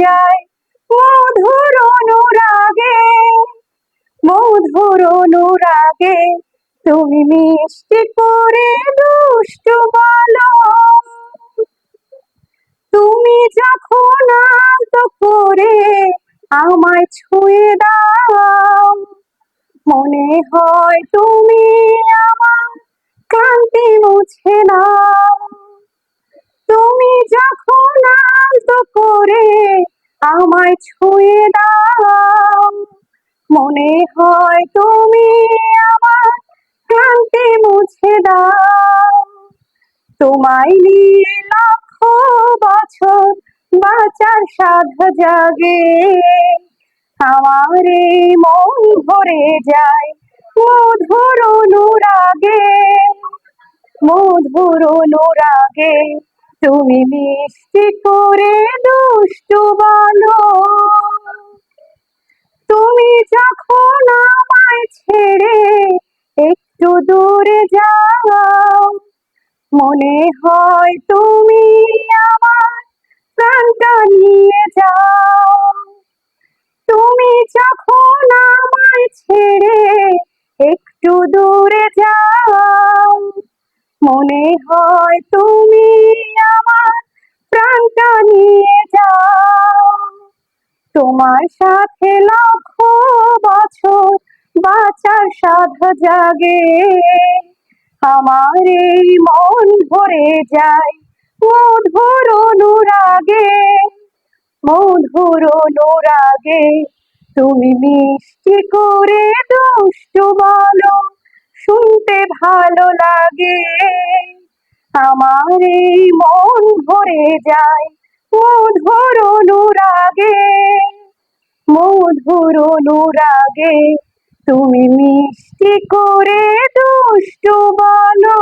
যায় মধুর অনুরাগে মধুর অনুরাগে, তুমি মিষ্টি করে দুষ্টু বলো। তুমি যখন আলত করে আমায় ছুঁয়ে দাও, মনে হয় তুমি আমার ক্লান্তি মুছে নাও। তুমি যখন আমায় ছুঁয়ে দাও মনে হয় তুমি আমার ক্লান্তি মুছে দাও। তোমায় নিয়ে লক্ষ বছর বাঁচার সাধ জাগে। আমার এই মন ভরে যায় মধুর অনুরাগে। মধুর অনুরাগে তুমি মিষ্টি করে দুষ্টু বলো। তুমি যখন আমায় ছেড়ে একটু দূরে যাও, মনে হয় তুমি আমার প্রাণটা নিয়ে যাও। তুমি যখন আমায় ছেড়ে একটু দূরে যাও, মনে হয় তুমি প্রাণটা নিয়ে যাও। তোমার সাথে লক্ষ বছর বাঁচার সাধ জাগে। আমার এই মন ভরে যায় মধুর অনুরাগে। মধুর অনুরাগে তুমি মিষ্টি করে দুষ্টু বলো, শুনতে ভালো লাগে। আমার এই মন ভরে যায় মধুর অনুরাগে মধুর অনুরাগে তুমি মিষ্টি করে দুষ্ট বলো